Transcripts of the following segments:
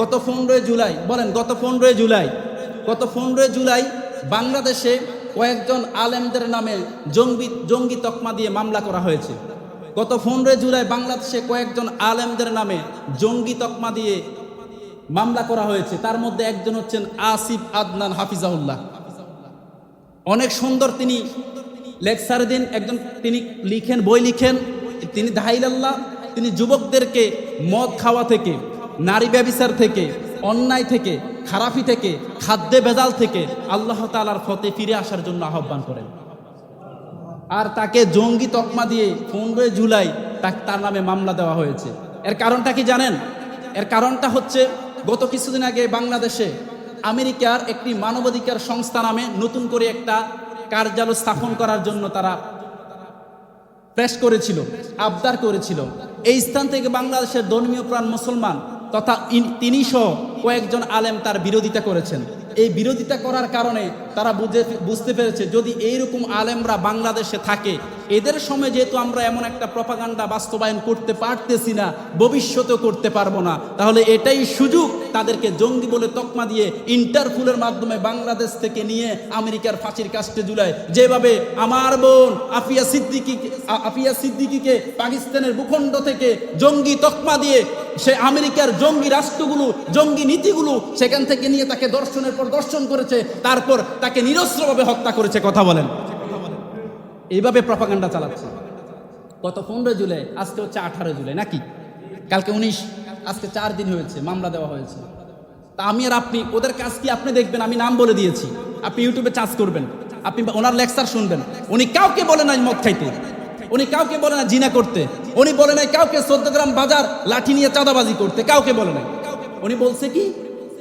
গত পনেরোই জুলাই, বলেন গত পনেরোই জুলাই, গত পনেরোই জুলাই বাংলাদেশে কয়েকজন আলেমদের নামে জঙ্গি জঙ্গি তকমা দিয়ে মামলা করা হয়েছে। গত পনেরোই জুলাই বাংলাদেশে কয়েকজন আলেমদের নামে জঙ্গি তকমা দিয়ে মামলা করা হয়েছে। তার মধ্যে একজন হচ্ছেন আসিফ আদনান হাফিজাউল্লাহ। অনেক সুন্দর তিনি লেকচার দিন, একজন তিনি লিখেন, বই লিখেন, তিনি দাহিলাল্লাহ, তিনি যুবকদেরকে মদ খাওয়া থেকে নারী ব্যবিচার থেকে, অন্যায় থেকে, খারাপি থেকে, খাদ্যে ভেজাল থেকে আল্লাহ তালার ফতে ফিরে আসার জন্য আহ্বান করেন। আর তাকে জঙ্গি তকমা দিয়ে পনেরোই জুলাই তাকে তার নামে মামলা দেওয়া হয়েছে। এর কারণটা কি জানেন? এর কারণটা হচ্ছে, গত কিছুদিন আগে বাংলাদেশে আমেরিকার একটি মানবাধিকার সংস্থা নামে নতুন করে একটা কার্যালয় স্থাপন করার জন্য তারা প্রেস করেছিল, আবদার করেছিল। এই স্থান থেকে বাংলাদেশের ধর্মীয় প্রাণ মুসলমান তথা তিনিসহ কয়েকজন আলেম তার বিরোধিতা করেছেন। এই বিরোধিতা করার কারণে তারা বুঝে বুঝতে পেরেছে, যদি এইরকম আলেমরা বাংলাদেশে থাকে এদের সময় যেহেতু আমরা এমন একটা প্রপাগান্ডা বাস্তবায়ন করতে পারতেছি না, ভবিষ্যতেও করতে পারব না। তাহলে এটাই সুযোগ তাদেরকে জঙ্গি বলে তকমা দিয়ে ইন্টারপুলের মাধ্যমে বাংলাদেশ থেকে নিয়ে আমেরিকার ফাঁসির কাস্টে জুলাই যেভাবে আমার বোন আফিয়া সিদ্দিকি, আফিয়া সিদ্দিকিকে পাকিস্তানের ভূখণ্ড থেকে জঙ্গি তকমা দিয়ে সে আমেরিকার জঙ্গি রাষ্ট্রগুলো, জঙ্গি নীতিগুলো সেখান থেকে নিয়ে তাকে দর্শনের পর দর্শন করেছে, তারপর তাকে নিরস্ত্রভাবে হত্যা করেছে, কথা বলেন। এইভাবে প্রপাগান্ডা চালাচ্ছে। গত পনেরো জুলাই, আজকে হচ্ছে আঠারো জুলাই, নাকি? কালকে উনিশ, আজকে চার দিন হয়েছে, মামলা দেওয়া হয়েছে। তা আমি আর আপনি, ওদের কাজ কি আপনি দেখবেন? আমি নাম বলে দিয়েছি। আপনি ইউটিউবে চার্জ করবেন। আপনি ওনার লেকচার শুনবেন। উনি কাউকে বলে নাই মদ খাইতে। উনি কাউকে বলে না জিনা করতে। উনি বলে নাই কাউকে চোদ্দ গ্রাম বাজার লাঠি নিয়ে চাঁদাবাজি করতে। কাউকে বলে নাই। উনি বলছে কি?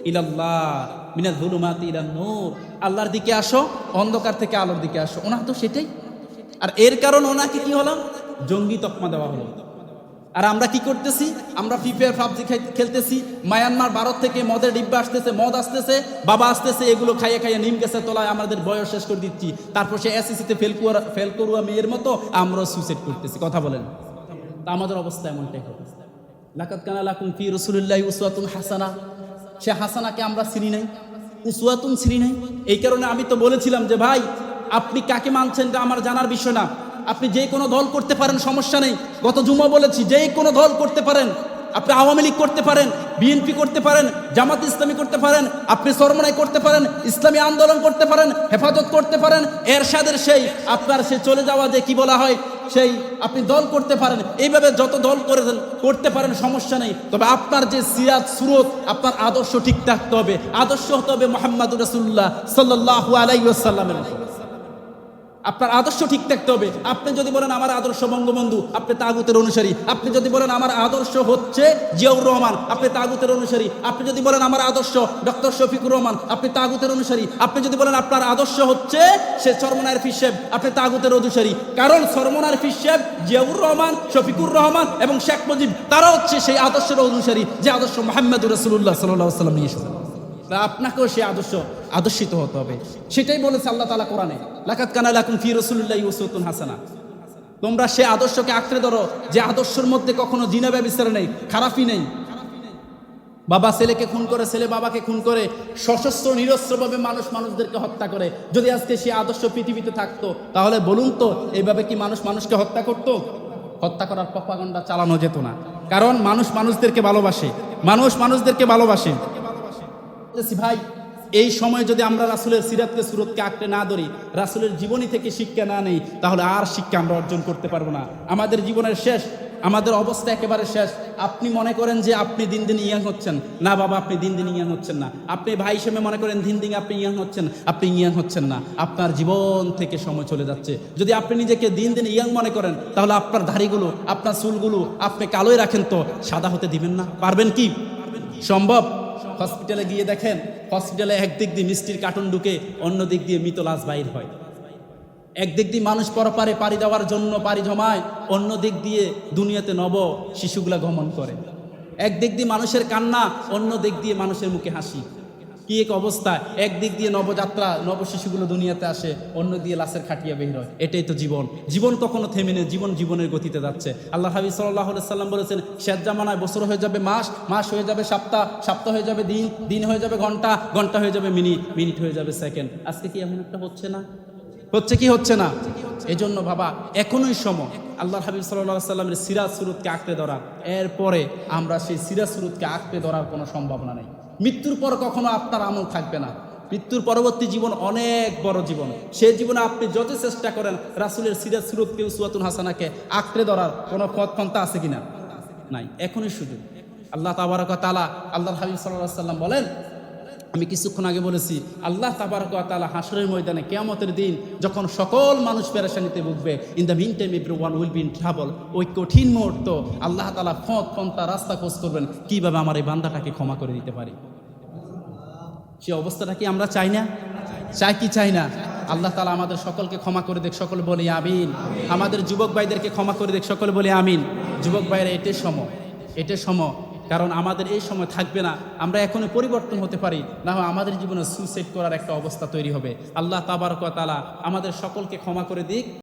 ইলাল্লাহ মিনা জুলুমাত ইলান নূর। আল্লাহর দিকে আসো, অন্ধকার থেকে আলোর দিকে আসো। ওনার তো সেটাই আর এর কারণ ওনাকে কি হলো? জঙ্গি তকমা দেওয়া হলো। আর আমরা কি করতেছি? আমরা ফ্রি ফায়ার, পাবজি খেলতেছি। মায়ানমার, ভারত থেকে মদের ডিব্বা আসতেছে, মদ আসতেছে, বাবা আসতেছে, এগুলো খাইয়ে খাইয়ে নিম গেছে তোলায় আমাদের বয়স শেষ করে দিচ্ছি। তারপর সে এসএসসিতে ফেল করা ফেল করুয়া মেয়ের মতো আমরা সুইসাইড করতেছি। কথা বলেন। তা আমাদের অবস্থা এমনটাই লাকাত কানা লাকুম ফি রসুলিল্লাহি উসওয়াতুন হাসানা। সে হাসানাকে আমরা চিনি নাই, উসওয়াতুন চিনি নাই। এই কারণে আমি তো বলেছিলাম যে, ভাই আপনি কাকে মানছেন আমার জানার বিষয় না। আপনি যে কোনো দল করতে পারেন, সমস্যা নেই। গত জুমা বলেছি, যে কোনো দল করতে পারেন। আপনি আওয়ামী লীগ করতে পারেন, বিএনপি করতে পারেন, জামাত ইসলামী করতে পারেন, আপনি সরমনাই করতে পারেন, ইসলামী আন্দোলন করতে পারেন, হেফাজত করতে পারেন, এরশাদের সেই আপনার সে চলে যাওয়া যে কি বলা হয়, সেই আপনি দল করতে পারেন। এইভাবে যত দল করেছেন করতে পারেন, সমস্যা নেই। তবে আপনার যে সিরাত সুরত, আপনার আদর্শ ঠিক থাকতে হবে। আদর্শ হতে হবে মোহাম্মদ রসুল্লাহ সাল্লাহ আলাইসাল্লামের মতো। আপনার আদর্শ ঠিক থাকতে হবে। আপনি যদি বলেন আমার আদর্শ বঙ্গবন্ধু, আপনি তাগুতের অনুসারী। আপনি যদি বলেন আমার আদর্শ হচ্ছে জিয়াউর রহমান, আপনি তাগুতের অনুসারী। আপনি যদি বলেন আমার আদর্শ ডক্টর শফিকুর রহমান, আপনি তাগুতের অনুসারী। আপনি যদি বলেন আপনার আদর্শ হচ্ছে সে সরমনায়ের ফিসেব আপনি তাগুতের অনুসারী। কারণ সরমনার ফিসেব জিয়াউর রহমান, শফিকুর রহমান এবং শেখ মুজিব, তারা হচ্ছে সেই আদর্শের অনুসারী, যে আদর্শ মোহাম্মদুর রসুল্লাহ সাল্লাহ সাল্লাম নিয়ে তা আপনাকেও সে আদর্শ, আদর্শিত হতে হবে। সেটাই বলেছে আল্লাহ তালা কোরআনে লাকাত কানা লাকুম ফি রসুল্লাহ ইউসুতুন হাসানা। তোমরা সে আদর্শকে আঁকড়ে ধরো, যে আদর্শের মধ্যে কখনো জিনা ব্যবস্থা নেই, খারাপই নেই। বাবা ছেলেকে খুন করে, ছেলে বাবাকে খুন করে, সশস্ত্র, নিরস্ত্রভাবে মানুষ মানুষদেরকে হত্যা করে। যদি আজকে সে আদর্শ পৃথিবীতে থাকতো, তাহলে বলুন তো, এইভাবে কি মানুষ মানুষকে হত্যা করতো? হত্যা করার প্রপাগণ্ডা চালানো যেত না। কারণ মানুষ মানুষদেরকে ভালোবাসে, মানুষ মানুষদেরকে ভালোবাসে। বলতেছি ভাই, এই সময় যদি আমরা রাসুলের সিরাতকে, সুরতকে আঁকড়ে না ধরি, রাসুলের জীবনী থেকে শিক্ষা না নেই, তাহলে আর শিক্ষা আমরা অর্জন করতে পারব না। আমাদের জীবনের শেষ, আমাদের অবস্থা একেবারে শেষ। আপনি মনে করেন যে আপনি দিন দিন ইয়াং হচ্ছেন। না বাবা, আপনি দিন দিন ইয়াং হচ্ছেন না। আপনি ভাই হিসেবে মনে করেন দিন দিন আপনি ইয়াং হচ্ছেন, আপনি ইয়াং হচ্ছেন না। আপনার জীবন থেকে সময় চলে যাচ্ছে। যদি আপনি নিজেকে দিন দিন ইয়াং মনে করেন, তাহলে আপনার দাড়িগুলো, আপনার চুলগুলো আপনি কালোই রাখেন তো, সাদা হতে দিবেন না? পারবেন কি? সম্ভব? হসপিটালে গিয়ে দেখেন, হসপিটালে একদিক দিয়ে মিষ্টির কার্টুন ঢুকে অন্য দিক দিয়ে মৃত লাশ বাইর হয়। একদিক দিয়ে মানুষ পরপারে পাড়ি দেওয়ার জন্য পাড়ি জমায় অন্য দিক দিয়ে দুনিয়াতে নব শিশুগুলা গমন করে। একদিক দিয়ে মানুষের কান্না অন্য দিক দিয়ে মানুষের মুখে হাসি। কি এক অবস্থা একদিক দিয়ে নবযাত্রা, নবশিশুগুলো দুনিয়াতে আসে, অন্য দিয়ে লাশের খাটিয়া বের হয়। এটাই তো জীবন। জীবন কখনো থেমে নেই, জীবন জীবনের গতিতে যাচ্ছে। আল্লাহ হাবিব সাল্লাহ সাল্লাম বলেছেন, শেষ জামানায় বছর হয়ে যাবে মাস মাস হয়ে যাবে সপ্তাহ সপ্তাহ হয়ে যাবে দিন দিন হয়ে যাবে ঘণ্টা ঘণ্টা হয়ে যাবে মিনিট মিনিট হয়ে যাবে সেকেন্ড। আজকে কি এমন একটা হচ্ছে না? হচ্ছে কি হচ্ছে না? এজন্য বাবা, এখনই সময় আল্লাহ হাবিব সাল্লাহ সাল্লামের সিরাজ সুরুতকে আঁকড়ে ধরা। এরপরে আমরা সেই সিরাজ সুরুতকে আঁকড়ে ধরার কোনো সম্ভাবনা নেই। মৃত্যুর পর কখনো আপনার আমল থাকবে না। মৃত্যুর পরবর্তী জীবন অনেক বড় জীবন। সে জীবনে আপনি যত চেষ্টা করেন, রাসুলের সিরাজ সুরতকে উসুয়াতুল হাসানাকে আঁকড়ে ধরার কোনো পথ পন্থা আছে কিনা? নাই। এখনই শুধু। আল্লাহ তাবারক তালা আল্লাহ হাবিব সাল্লাহ সাল্লাম বলেন আমি কিছুক্ষণ আগে বলেছি, আল্লাহ তাবারক তালা হাসরের ময়দানে কেয়ামতের দিন যখন সকল মানুষ পেরেশানিতে ভুগবে in the meantime everyone will be in travel ওই কঠিন মুহূর্ত আল্লাহ তালা ফত পন্থা, রাস্তা খোঁজ করবেন, কীভাবে আমার এই বান্দাটাকে ক্ষমা করে দিতে পারি? সে অবস্থাটা কি আমরা চাই না? চাই কি চাই না? আল্লাহ তালা আমাদের সকলকে ক্ষমা করে দেখ সকল বলি আমিন। আমাদের যুবক ভাইদেরকে ক্ষমা করে দেখ সকল বলি আমিন। যুবক ভাইরা এটাই সময় এটাই সময়। কারণ আমাদের এই সময় থাকবে না, আমরা এখনও পরিবর্তন হতে পারি। না হয় আমাদের জীবনে সুইসাইড করার একটা অবস্থা তৈরি হবে। আল্লাহ তাবারক তালা আমাদের সকলকে ক্ষমা করে দিক।